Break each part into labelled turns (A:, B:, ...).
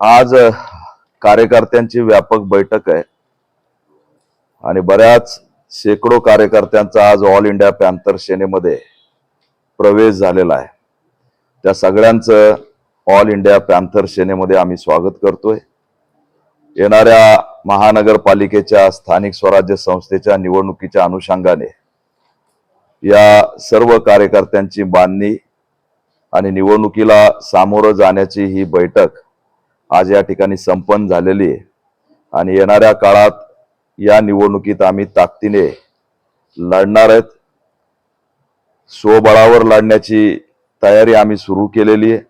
A: आज
B: कार्यकर्त्यांची व्यापक बैठक आहे. आणि बऱ्याच शेकडो कार्यकर्त्यांचा आज ऑल इंडिया पॅन्थर सेनेमध्ये प्रवेश झालेला आहे. त्या सगळ्यांचं ऑल इंडिया पॅन्थर सेनेमध्ये आम्ही स्वागत करतोय. येणाऱ्या महानगरपालिकेच्या स्थानिक स्वराज्य संस्थेच्या निवडणुकीच्या अनुषंगाने या सर्व कार्यकर्त्यांची बांधणी आणि निवडणुकीला सामोरं जाण्याची ही बैठक आज या ठिकाणी संपन्न झालेली आहे. आणि येणाऱ्या काळात या निवडणुकीत आम्ही ताकदीने लढणार आहेत. स्वबळावर लढण्याची तयारी आम्ही सुरू केलेली आहे.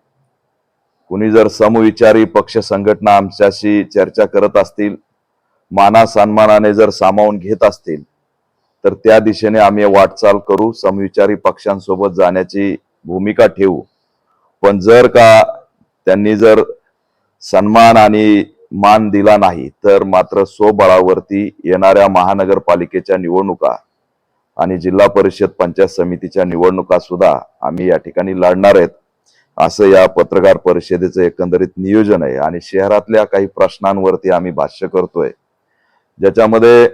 B: कुणी जर समविचारी पक्ष संघटना आमच्याशी चर्चा करत असतील माना सन्मानाने जर सामावून घेत असतील तर त्या दिशेने आम्ही वाटचाल करू समविचारी पक्षांसोबत जाण्याची भूमिका ठेवू. पण जर का त्यांनी जर सन्मान आणि मान दिला नाही तर मात्र स्वबळावरती येणाऱ्या महानगरपालिकेच्या निवडणुका आणि जिल्हा परिषद पंचायत समितीच्या निवडणुका सुद्धा आम्ही या ठिकाणी लढणार आहेत. असं या पत्रकार परिषदेचं एकंदरीत नियोजन आहे आणि शहरातल्या काही प्रश्नांवरती आम्ही भाष्य करतोय. ज्याच्यामध्ये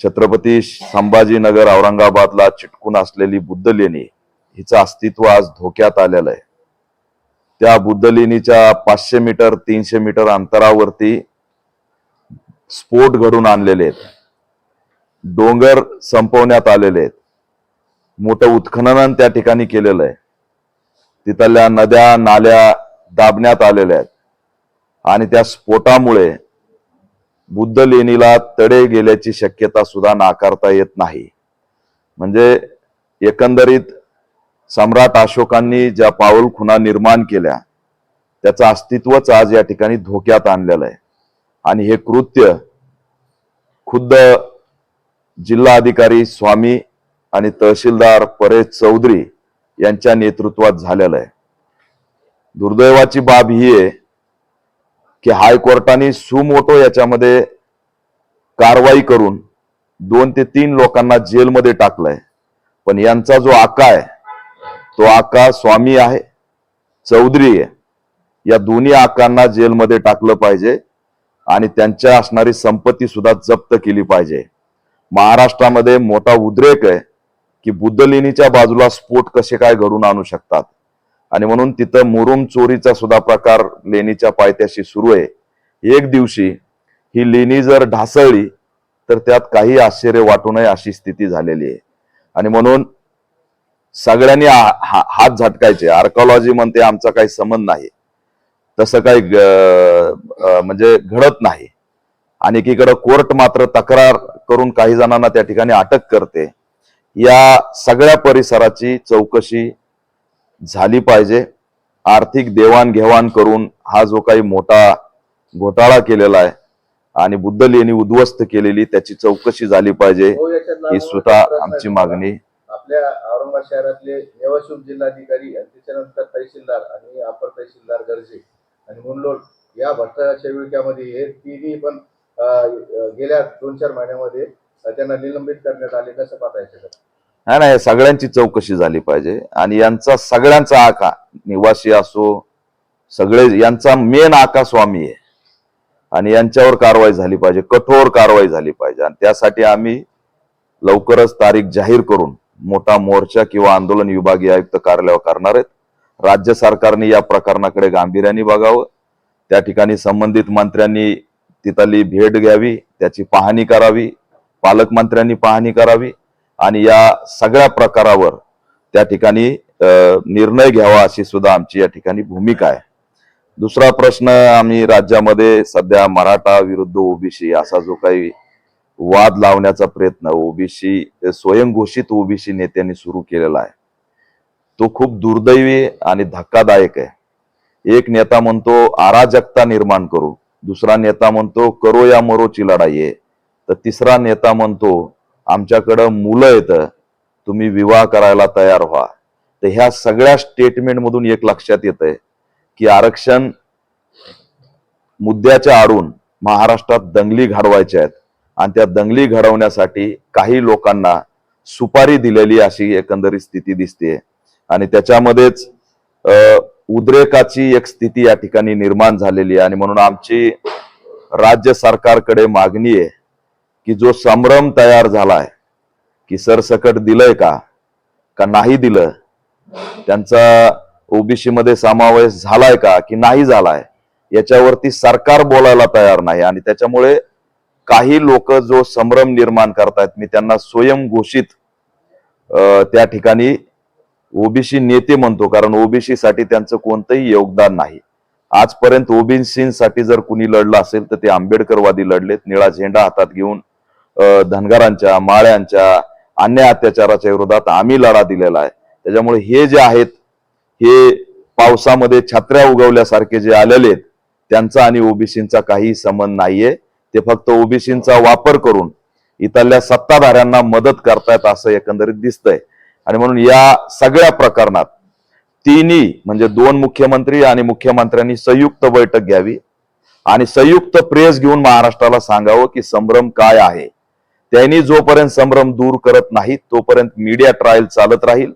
B: छत्रपती संभाजीनगर औरंगाबादला चिटकून असलेली बुद्ध लेणी हिचं अस्तित्व आज धोक्यात आलेलं आहे. त्या बुद्ध लेणीच्या पाचशे मीटर तीनशे मीटर अंतरावरती स्फोट घडून आणलेले आहेत. डोंगर संपवण्यात आलेले आहेत. मोठं उत्खनन त्या ठिकाणी केलेलं आहे. तिथल्या नद्या नाल्या दाबण्यात आलेल्या आहेत. आणि त्या स्फोटामुळे बुद्ध लेणीला तडे गेल्याची शक्यता सुद्धा नाकारता येत नाही. म्हणजे एकंदरीत सम्राट अशोकांनी ज्या पाऊल खुणा निर्माण केल्या त्याचं अस्तित्वच आज या ठिकाणी धोक्यात आणलेलं आहे. आणि हे कृत्य खुद्द जिल्हा अधिकारी स्वामी आणि तहसीलदार परेश चौधरी यांच्या नेतृत्वात झालेलं आहे. दुर्दैवाची बाब ही आहे की हायकोर्टाने सुमोटो याच्यामध्ये कारवाई करून दोन ते तीन लोकांना जेलमध्ये टाकलंय. पण यांचा जो आका आहे तो आका स्वामी आहे चौधरी आहे. या दोन्ही आकांना जेलमध्ये टाकलं पाहिजे आणि त्यांच्या असणारी संपत्ती सुद्धा जप्त केली पाहिजे. महाराष्ट्रामध्ये मोठा उद्रेक आहे की बुद्ध लेणीच्या बाजूला स्फोट कसे काय घडून आणू शकतात? आणि म्हणून तिथं मुरुम चोरीचा सुद्धा प्रकार लेणीच्या पायथ्याशी सुरू आहे. एक दिवशी ही लेणी जर ढासळली तर त्यात काही आश्चर्य वाटू नये अशी स्थिती झालेली आहे. आणि म्हणून सगळ्यांनी हात झटकायचे. आर्कॉलॉजी म्हणते आमचा काही संबंध नाही. तसं काही म्हणजे घडत नाही. आणि एकीकडे कोर्ट मात्र तक्रार करून काही जणांना त्या ठिकाणी अटक करते. या सगळ्या परिसराची चौकशी झाली पाहिजे. आर्थिक देवाणघेवाण करून हा जो काही मोठा घोटाळा केलेला आहे आणि बुद्ध लेणी उद्ध्वस्त केलेली त्याची चौकशी झाली पाहिजे.
A: हो,
B: ही सुद्धा आमची. मागणी
A: आपल्या औरंगाबाद शहरातले निवासिक जिल्हाधिकारी आणि त्याच्यानंतर तहसीलदार आणि अपर तहसीलदार गरजे आणि मुनलोड या भ्रष्टाचाराच्या विळख्यामध्ये हे तिन्ही पण गेल्या दोन चार महिन्यामध्ये त्यांना निलंबित करण्यात आले. कसं पाहतायचं
B: नाही नाही सगळ्यांची चौकशी झाली पाहिजे. आणि यांचा सगळ्यांचा आका निवासी असो सगळे यांचा मेन आका स्वामी आहे. आणि यांच्यावर कारवाई झाली पाहिजे कठोर कारवाई झाली पाहिजे. आणि त्यासाठी आम्ही लवकरच तारीख जाहीर करून मोठा मोर्चा किंवा आंदोलन विभागीय आयुक्त कार्यालयावर करणार आहेत. राज्य सरकारने या प्रकरणाकडे गांभीर्याने बघावं. त्या ठिकाणी संबंधित मंत्र्यांनी तिथली भेट घ्यावी त्याची पाहणी करावी पालकमंत्र्यांनी पाहणी करावी आणि या सगळ्या प्रकारावर त्या ठिकाणी निर्णय घ्यावा अशी सुद्धा आमची या ठिकाणी भूमिका आहे. दुसरा प्रश्न आम्ही राज्यामध्ये सध्या मराठा विरुद्ध ओबीसी असा जो काही वाद लावण्याचा प्रयत्न ओबीसी स्वयंघोषित ओबीसी नेत्यांनी सुरू केलेला आहे. तो खूप दुर्दैवी आणि धक्कादायक आहे. एक नेता म्हणतो अराजकता निर्माण करू. दुसरा नेता म्हणतो करो या मरोची लढाई आहे. तर तिसरा नेता म्हणतो आमच्याकडं मुलं येतं तुम्ही विवाह करायला तयार व्हा. तर ह्या सगळ्या स्टेटमेंट मधून एक लक्षात येत आहे की आरक्षण मुद्द्याच्या आडून महाराष्ट्रात दंगली घडवायच्या आहेत. आणि त्या दंगली घडवण्यासाठी काही लोकांना सुपारी दिलेली अशी एकंदरीत स्थिती दिसते आणि त्याच्यामध्येच उद्रेकाची एक स्थिती या ठिकाणी निर्माण झालेली आहे. आणि म्हणून आमची राज्य सरकारकडे मागणी आहे की जो संभ्रम तयार झालाय की सरसकट दिलंय का का नाही दिलं त्यांचा ओबीसी मध्ये समावेश झालाय का की नाही झालाय याच्यावरती सरकार बोलायला तयार नाही. आणि त्याच्यामुळे काही लोक जो संभ्रम निर्माण करतायत मी त्यांना स्वयंघोषित त्या ठिकाणी ओबीसी नेते म्हणतो कारण ओबीसी साठी त्यांचं कोणतंही योगदान नाही. आजपर्यंत ओबीसीसाठी जर कुणी लढलं असेल तर ते आंबेडकरवादी लढलेत. निळा झेंडा हातात घेऊन धनगरांच्या माळ्यांच्या अन्याय अत्याचाराच्या विरोधात आम्ही लढा दिलेला आहे. त्याच्यामुळे हे जे आहेत हे पावसामध्ये छत्र्या उगवल्यासारखे जे आलेले आहेत त्यांचा आणि ओबीसींचा काही संबंध नाहीये. ते फक्त ओबीसींचा वापर करून इथल्या सत्ताधाऱ्यांना मदत करतायत असं एकंदरीत दिसतंय. आणि म्हणून या सगळ्या प्रकरणात तिन्ही म्हणजे दोन मुख्यमंत्री आणि मुख्यमंत्र्यांनी संयुक्त बैठक घ्यावी आणि संयुक्त प्रेस घेऊन महाराष्ट्राला सांगावं की संभ्रम काय आहे. त्यांनी जोपर्यंत संभ्रम दूर करत नाहीत तोपर्यंत मीडिया ट्रायल चालत राहील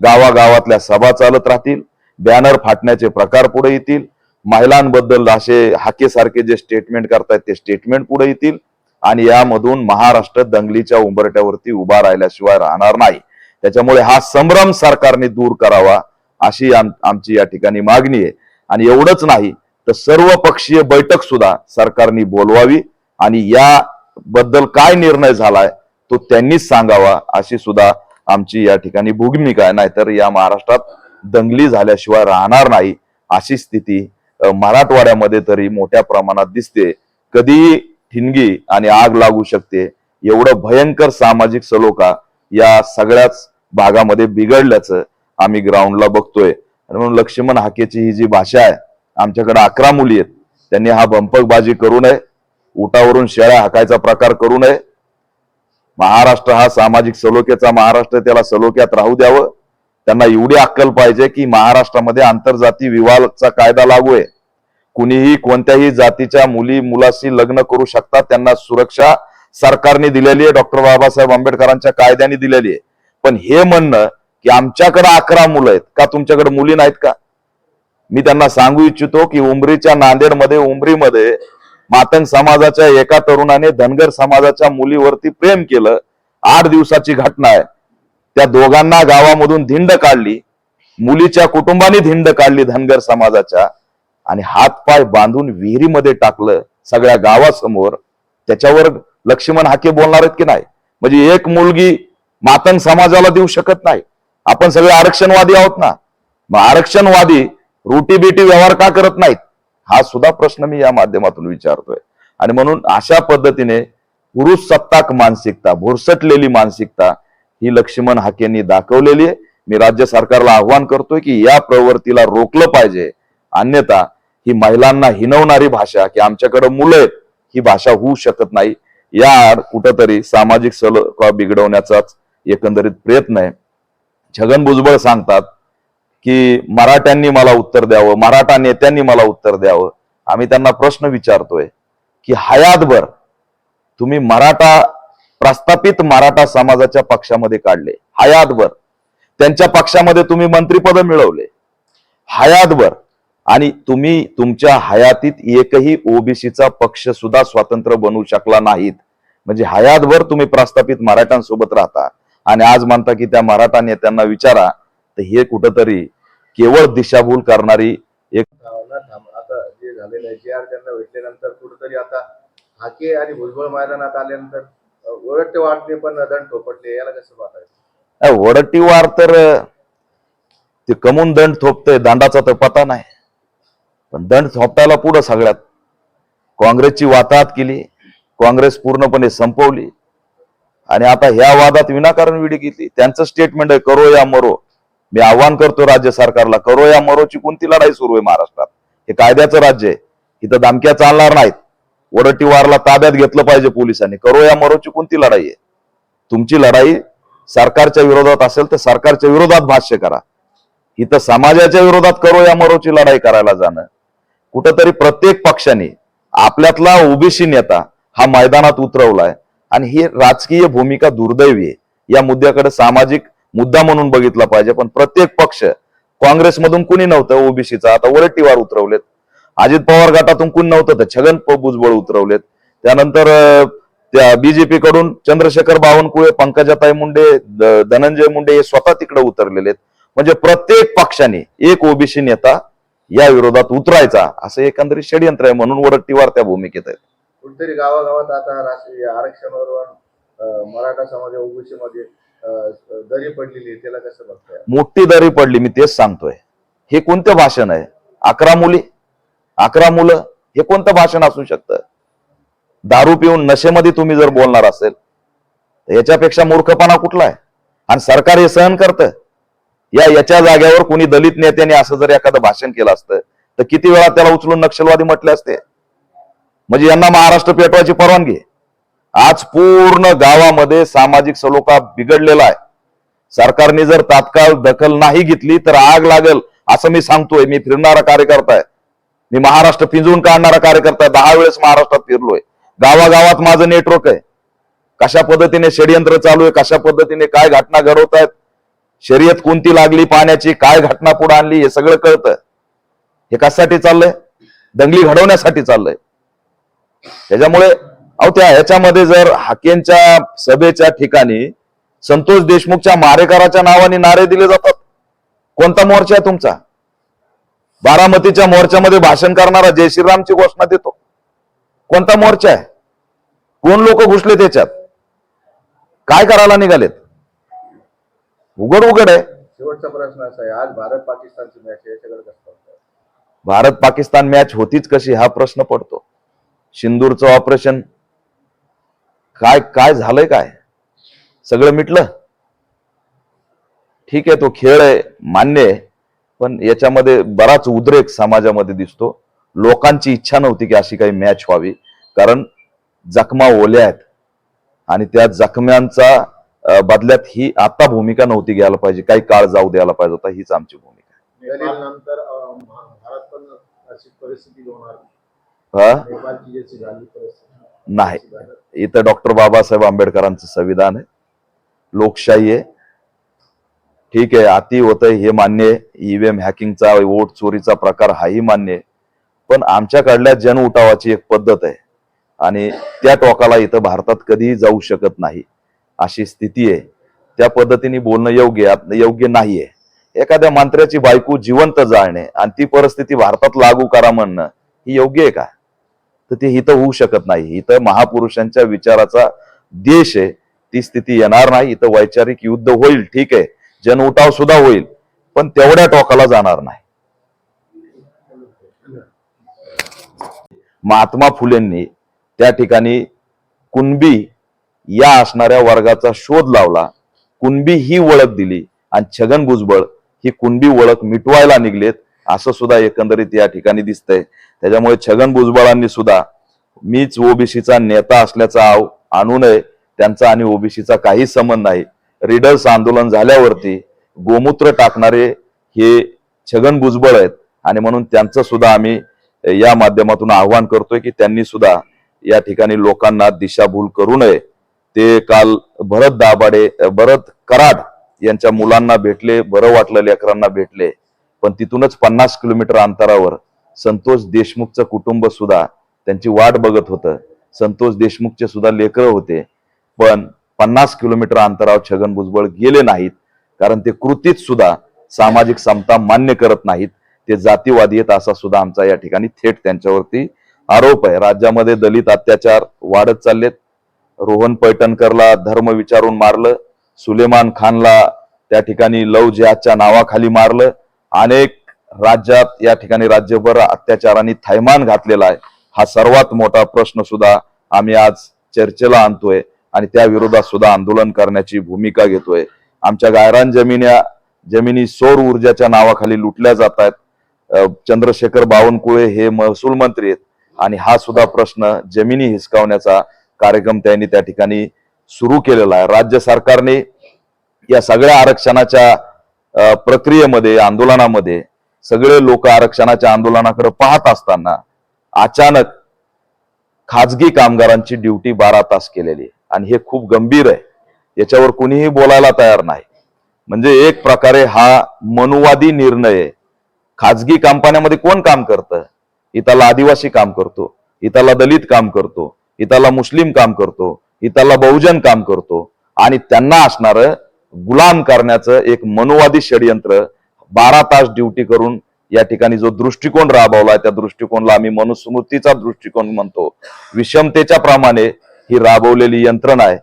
B: गावागावातल्या सभा चालत राहतील बॅनर फाटण्याचे प्रकार पुढे येतील महिलांबद्दल असे हाकेसारखे जे स्टेटमेंट करतायत ते स्टेटमेंट पुढे येतील. आणि यामधून महाराष्ट्र दंगलीच्या उंबरट्यावरती उभा राहिल्याशिवाय राहणार नाही. त्याच्यामुळे हा संभ्रम सरकारने दूर करावा अशी आम- आमची या ठिकाणी मागणी आहे. आणि एवढंच नाही तर सर्व पक्षीय बैठक सुद्धा सरकारने बोलवावी. आणि या बद्दल काय निर्णय झालाय तो त्यांनीच सांगावा अशी सुद्धा आमची या ठिकाणी भूमिका आहे. नाहीतर या महाराष्ट्रात दंगली झाल्याशिवाय राहणार नाही अशी स्थिती मराठवाड्यामध्ये तरी मोठ्या प्रमाणात दिसते. कधी ठिणगी आणि आग लागू शकते. एवढं भयंकर सामाजिक सलोखा या सगळ्याच भागामध्ये बिघडल्याचं आम्ही ग्राउंडला बघतोय. आणि म्हणून लक्ष्मण हाकेची ही जी भाषा आहे आमच्याकडे अकरा मुली आहेत. त्यांनी हा बंपकबाजी करू नये. उठावरून शेळ्या हाकायचा प्रकार करू नये. महाराष्ट्र हा सामाजिक सलोख्याचा महाराष्ट्र त्याला सलोख्यात राहू द्यावं. त्यांना एवढी अक्कल पाहिजे की महाराष्ट्रामध्ये आंतरजाती विवाहाचा कायदा लागू आहे. कुणीही कोणत्याही जातीच्या मुली मुलाशी लग्न करू शकतात. त्यांना सुरक्षा सरकारने दिलेली आहे. डॉक्टर बाबासाहेब आंबेडकरांच्या कायद्याने दिलेली आहे. पण हे म्हणणं की आमच्याकडे अकरा मुलं आहेत का तुमच्याकडे मुली नाहीत का? मी त्यांना सांगू इच्छितो की उमरीच्या नांदेडमध्ये उमरीमध्ये मातंग समाजाच्या एका तरुणाने धनगर समाजाच्या मुलीवरती प्रेम केलं. आठ दिवसाची घटना आहे. त्या दोघांना गावामधून धिंड काढली मुलीच्या कुटुंबाने धिंड काढली धनगर समाजाच्या आणि हातपाय बांधून विहिरीमध्ये टाकलं सगळ्या गावासमोर. त्याच्यावर लक्ष्मण हाके बोलणार आहेत की नाही? म्हणजे एक मुलगी मातंग समाजाला देऊ शकत नाही. आपण सगळे आरक्षणवादी आहोत ना? मग आरक्षणवादी रोटी बिटी व्यवहार का करत नाहीत? हा सुद्धा प्रश्न मी या माध्यमातून विचारतोय. आणि म्हणून अशा पद्धतीने पुरुष सत्ताक मानसिकता भुरसटलेली मानसिकता ही लक्ष्मण हाकेंनी दाखवलेली आहे. मी राज्य सरकारला आव्हान करतोय की या प्रवृत्तीला रोखलं पाहिजे. अन्यथा ही महिलांना हिनवणारी भाषा की आमच्याकडे मुलं आहेत ही भाषा होऊ शकत नाही. या आड कुठंतरी सामाजिक सलोखा बिघडवण्याचाच एकंदरीत प्रयत्न आहे. छगन भुजबळ सांगतात की मराठ्यांनी मला उत्तर द्यावं मराठा नेत्यांनी मला उत्तर द्यावं. आम्ही त्यांना प्रश्न विचारतोय की हयातभर तुम्ही मराठा प्रस्थापित मराठा समाजाच्या पक्षामध्ये काढले. हयातभर त्यांच्या पक्षामध्ये तुम्ही मंत्रीपद मिळवले. हयातभर आणि तुम्ही तुमच्या हयातीत एकही ओबीसीचा पक्ष सुद्धा स्वातंत्र्य बनवू शकला नाहीत. म्हणजे हयातभर तुम्ही प्रस्थापित मराठ्यांसोबत राहता. आणि आज म्हणता की त्या मराठा नेत्यांना विचारा तर हे कुठंतरी केवळ दिशाभूल करणारी एक
A: आता जे झालेलं आहे जे आर त्यांना भेटल्यानंतर कुठंतरी आता हाके आणि भुजबळ मैदानात आल्यानंतर ओरडते वाटते पण दंड थोपटले याला कसं पाहताय
B: वडट्टीवार तर ते कमून दंड थोपतंय दंडाचा तर पता नाही. पण दंड थोपटायला पुढं सगळ्यात. काँग्रेसची वाताहत केली काँग्रेस पूर्णपणे संपवली. आणि आता ह्या वादात विनाकारण विडी घेतली. त्यांचं स्टेटमेंट आहे करो या मरो. मी आव्हान करतो राज्य सरकारला करो या मरोची कोणती लढाई सुरू आहे महाराष्ट्रात? हे कायद्याचं राज्य आहे. इथं दामक्या चालणार नाहीत. वरटीवारला ताब्यात घेतलं पाहिजे पोलिसांनी. करो या मरोची कोणती लढाई आहे. तुमची लढाई सरकारच्या विरोधात असेल तर सरकारच्या विरोधात भाष्य करा. इथं समाजाच्या विरोधात करो या मरोची लढाई करायला जाणं. कुठंतरी प्रत्येक पक्षाने आपल्यातला ओबीसी नेता हा मैदानात उतरवलाय. आणि ही राजकीय भूमिका दुर्दैवी आहे. या मुद्द्याकडे सामाजिक मुद्दा म्हणून बघितला पाहिजे. पण प्रत्येक पक्ष काँग्रेसमधून कुणी नव्हतं ओबीसीचा. आता वरटीवार उतरवलेत. अजित पवार गटातून कुणी नव्हतं तर छगन भुजबळ उतरवलेत. त्यानंतर त्या बीजेपी कडून चंद्रशेखर बावनकुळे पंकजाताई मुंडे धनंजय मुंडे हे स्वतः तिकडे उतरलेले आहेत म्हणजे प्रत्येक पक्षाने एक ओबीसी नेता या विरोधात उतरायचा असं एकंदरीत षडयंत्र आहे म्हणून वरटीवार त्या भूमिकेत आहेत.
A: कुठेतरी गावागावात आता राष्ट्रीय आरक्षणावर मराठा समाज ओबीसी मध्ये दरी पडलेली त्याला कसं बघताय?
B: मोठी दरी पडली मी तेच सांगतोय. हे कोणतं भाषण आहे? अकरा मुली? अकरा मुलं हे कोणतं भाषण असू शकतं? दारू पिऊन नशेमध्ये तुम्ही जर बोलणार असेल तर याच्यापेक्षा मूर्खपणा कुठला आहे? आणि सरकार हे सहन करतं? या याच्या जाग्यावर कोणी दलित नेत्याने असं जर एखादं भाषण केलं असतं तर किती वेळा त्याला उचलून नक्षलवादी म्हटले असते? म्हणजे यांना महाराष्ट्र पेटवायची परवानगी आज पूर्ण गावामध्ये सामाजिक सलोखा बिघडलेला आहे. सरकारने जर तात्काळ दखल नाही घेतली तर आग लागल असं मी सांगतोय. मी फिरणारा कार्यकर्ता आहे. मी महाराष्ट्र पिंजवून काढणारा कार्यकर्ता दहा वेळेस महाराष्ट्रात फिरलोय. गावागावात माझं नेटवर्क आहे. कशा पद्धतीने षडयंत्र चालू आहे कशा पद्धतीने काय घटना घडवत आहेत शर्यत कोणती लागली पाण्याची काय घटना पुढे आणली हे सगळं कळतं. हे कशासाठी चाललंय? दंगली घडवण्यासाठी चाललंय. त्याच्यामुळे अहो त्या ह्याच्यामध्ये जर हाकेंच्या सभेच्या ठिकाणी संतोष देशमुखच्या मारेकराच्या नावाने नारे दिले जातात कोणता मोर्चा आहे तुमचा? बारामतीच्या मोर्चामध्ये भाषण करणारा जय श्रीरामची घोषणा देतो. कोणता मोर्चा आहे? कोण लोक घुसले त्याच्यात? काय करायला निघालेत? उघड उघड आहे.
A: शेवटचा प्रश्न असा आहे आज भारत पाकिस्तानची मॅच आहे
B: भारत पाकिस्तान मॅच होतीच कशी हा प्रश्न पडतो. सिंदूरचं ऑपरेशन काय काय झालंय काय? सगळं मिटलं? ठीक आहे तो खेळ आहे मान्य आहे. पण याच्यामध्ये बराच उद्रेक समाजामध्ये दिसतो. लोकांची इच्छा नव्हती की अशी काही मॅच व्हावी. कारण जखमा ओल्या आहेत. आणि त्या जखम्यांचा बदल्यात ही आता भूमिका नव्हती घ्यायला पाहिजे. काही काळ जाऊ द्यायला पाहिजे होता. हीच आमची भूमिका नाही. इथं डॉक्टर बाबासाहेब आंबेडकरांचं संविधान आहे. लोकशाही आहे. ठीक आहे अति होतंय हे मान्य आहे. ईव्हीएम हॅकिंगचा वोट चोरीचा प्रकार हाही मान्य आहे. पण आमच्याकडल्या जन उठावाची एक पद्धत आहे. आणि त्या टोकाला इथं भारतात कधीही जाऊ शकत नाही. अशी स्थिती आहे. त्या पद्धतीने बोलणं योग्य योग्य नाहीये. एखाद्या मंत्र्याची बायको जिवंत जाळणे आणि ती परिस्थिती भारतात लागू करा म्हणणं ही योग्य आहे का? तर ते इथं होऊ शकत नाही. इथं महापुरुषांच्या विचाराचा देश आहे. ती स्थिती येणार नाही. इथं वैचारिक युद्ध होईल. ठीक आहे. जन उठाव सुद्धा होईल पण तेवढ्या टोकाला जाणार नाही. महात्मा फुलेंनी त्या ठिकाणी कुणबी या असणाऱ्या वर्गाचा शोध लावला. कुणबी ही ओळख दिली आणि छगन भुजबळ ही कुणबी ओळख मिटवायला निघलेत असं सुद्धा एकंदरीत या ठिकाणी दिसतंय. त्याच्यामुळे छगन भुजबळांनी सुद्धा मीच ओबीसीचा नेता असल्याचा आव आणू नये त्यांचा आणि ओबीसीचा काही संबंध नाही. रिडर्स आंदोलन झाल्यावरती गोमूत्र टाकणारे हे छगन भुजबळ आहेत. आणि म्हणून त्यांचं सुद्धा आम्ही या माध्यमातून आव्हान करतोय की त्यांनी सुद्धा या ठिकाणी लोकांना दिशाभूल करू नये. ते काल भरत दाभाडे भरत कराड यांच्या मुलांना भेटले बरं वाटलं लेकरांना भेटले. पण तिथूनच पन्नास किलोमीटर अंतरावर संतोष देशमुखचं कुटुंब सुद्धा त्यांची वाट बघत होतं. संतोष देशमुखचे सुद्धा लेकरं होते. पण पन्नास किलोमीटर अंतरावर छगन भुजबळ गेले नाहीत कारण ते कृतीत सुद्धा सामाजिक समता मान्य करत नाहीत. ते जातीवादी आहेत असा सुद्धा आमचा या ठिकाणी थेट त्यांच्यावरती आरोप आहे. राज्यामध्ये दलित अत्याचार वाढत चाललेत. रोहन पैठणकरला धर्म विचारून मारलं. सुलेमान खानला त्या ठिकाणी लव जिहादच्या नावाखाली मारलं. अनेक राज्यात या ठिकाणी राज्यभर अत्याचारांनी थैमान घातलेला आहे. हा सर्वात मोठा प्रश्न सुद्धा आम्ही आज चर्चेला आणतोय. आणि त्या विरोधात सुद्धा आंदोलन करण्याची भूमिका घेतोय. आमच्या गायरान जमिन्या जमिनी सौर ऊर्जाच्या नावाखाली लुटल्या जात आहेत. चंद्रशेखर बावनकुळे हे महसूल मंत्री आहेत. आणि हा सुद्धा प्रश्न जमिनी हिसकावण्याचा कार्यक्रम त्यांनी त्या ठिकाणी सुरू केलेला आहे. राज्य सरकारने या सगळ्या आरक्षणाच्या अं, प्रक्रियेमध्ये आंदोलनामध्ये सगळे लोक आरक्षणाच्या आंदोलनाकडे पाहत असताना अचानक खाजगी कामगारांची ड्युटी बारा तास केलेली आहे. आणि हे खूप गंभीर आहे. याच्यावर कुणीही बोलायला तयार नाही. म्हणजे एक प्रकारे हा मनुवादी निर्णय आहे. खाजगी कंपन्यामध्ये कोण काम करतं? इथला आदिवासी काम करतो इथला दलित काम करतो इथला मुस्लिम काम करतो इथला बहुजन काम करतो. आणि त्यांना असणार गुलाम करण्याचं एक मनुवादी षडयंत्र बारा तास ड्युटी करून या ठिकाणी जो दृष्टिकोन राबवला त्या दृष्टिकोनला आम्ही मनुस्मृतीचा दृष्टिकोन म्हणतो. विषमतेच्या प्रमाणे ही राबवलेली यंत्रणा आहे.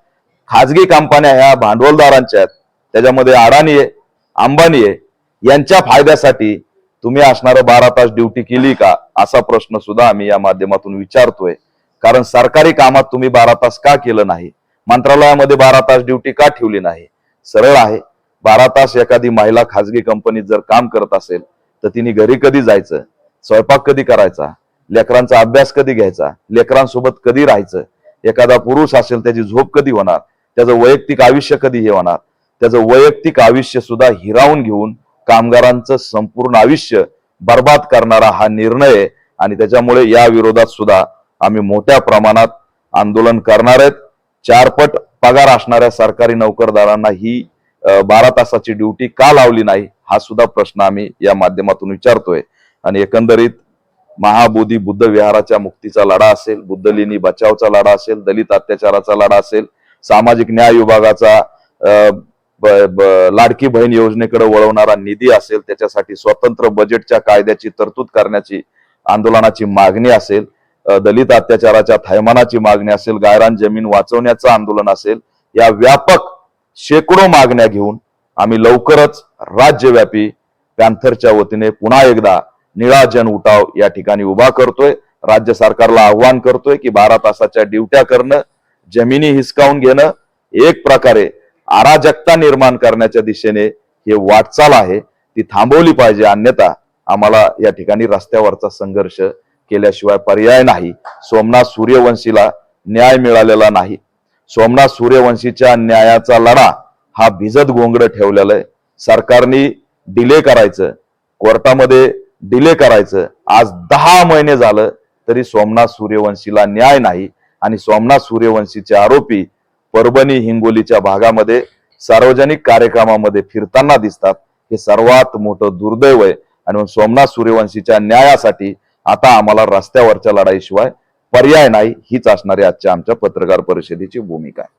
B: खाजगी कंपन्या ह्या भांडवलदारांच्या आहेत. त्याच्यामध्ये अडाणी आहे अंबानी आहे. यांच्या फायद्यासाठी तुम्ही असणारं बारा तास ड्युटी केली का? असा प्रश्न सुद्धा आम्ही या माध्यमातून विचारतोय. कारण सरकारी कामात तुम्ही बारा तास का केलं नाही? मंत्रालयामध्ये बारा तास ड्युटी का ठेवली नाही? सरळ आहे. बारा तास एखादी महिला खाजगी कंपनीत जर काम करत असेल तर तिने घरी कधी जायचं? स्वयंपाक कधी करायचा? लेकरांचा अभ्यास कधी घ्यायचा? लेकरांसोबत कधी राहायचं? एखादा पुरुष असेल त्याची झोप कधी होणार? त्याचं वैयक्तिक आयुष्य कधी हे होणार? त्याचं वैयक्तिक आयुष्य सुद्धा हिरावून घेऊन कामगारांचं संपूर्ण आयुष्य बर्बाद करणारा हा निर्णय आहे. आणि त्याच्यामुळे या विरोधात सुद्धा आम्ही मोठ्या प्रमाणात आंदोलन करणार आहेत. चारपट पगार असणाऱ्या सरकारी नोकरदारांना ही बारा तासाची ड्युटी का लावली नाही हा सुद्धा प्रश्न आम्ही या माध्यमातून विचारतोय. आणि एकंदरीत महाबोधी बुद्ध विहाराच्या मुक्तीचा लढा असेल बुद्धलिनी बचावचा लढा असेल दलित अत्याचाराचा लढा असेल सामाजिक न्याय विभागाचा ब- ब- लाडकी बहीण योजनेकडे वळवणारा निधी असेल त्याच्यासाठी स्वतंत्र बजेटच्या कायद्याची तरतूद करण्याची आंदोलनाची मागणी असेल दलित अत्याचाराच्या थैमानाची मागणी असेल गायरान जमीन वाचवण्याचं आंदोलन असेल या व्यापक शेकडो मागण्या घेऊन आम्ही लवकरच राज्यव्यापी पॅन्थरच्या वतीने पुन्हा एकदा निळा जन उठाव या ठिकाणी उभा करतोय. राज्य सरकारला आव्हान करतोय की बारा तासाच्या ड्युट्या करणं जमिनी हिसकावून घेणं एक प्रकारे अराजकता निर्माण करण्याच्या दिशेने हे वाटचाल आहे. ती थांबवली पाहिजे अन्यथा आम्हाला या ठिकाणी रस्त्यावरचा संघर्ष केल्याशिवाय पर्याय नाही. सोमनाथ सूर्यवंशीला न्याय मिळालेला नाही. सोमनाथ सूर्यवंशीच्या न्यायाचा लढा हा भिजत गोंगड ठेवलेला आहे. सरकारने डिले करायचं. कोर्टामध्ये डिले करायचं. आज दहा महिने झालं तरी सोमनाथ सूर्यवंशीला न्याय नाही आणि सोमनाथ सूर्यवंशीचे आरोपी परभणी हिंगोलीच्या भागामध्ये सार्वजनिक कार्यक्रमामध्ये फिरताना दिसतात. हे सर्वात मोठं दुर्दैव आहे. आणि सोमनाथ सूर्यवंशीच्या न्यायासाठी आता आम्हाला रस्त्यावरच्या लढाईशिवाय पर्याय नाही. हीच असणारी आजच्या आमच्या पत्रकार परिषदेची भूमिका आहे.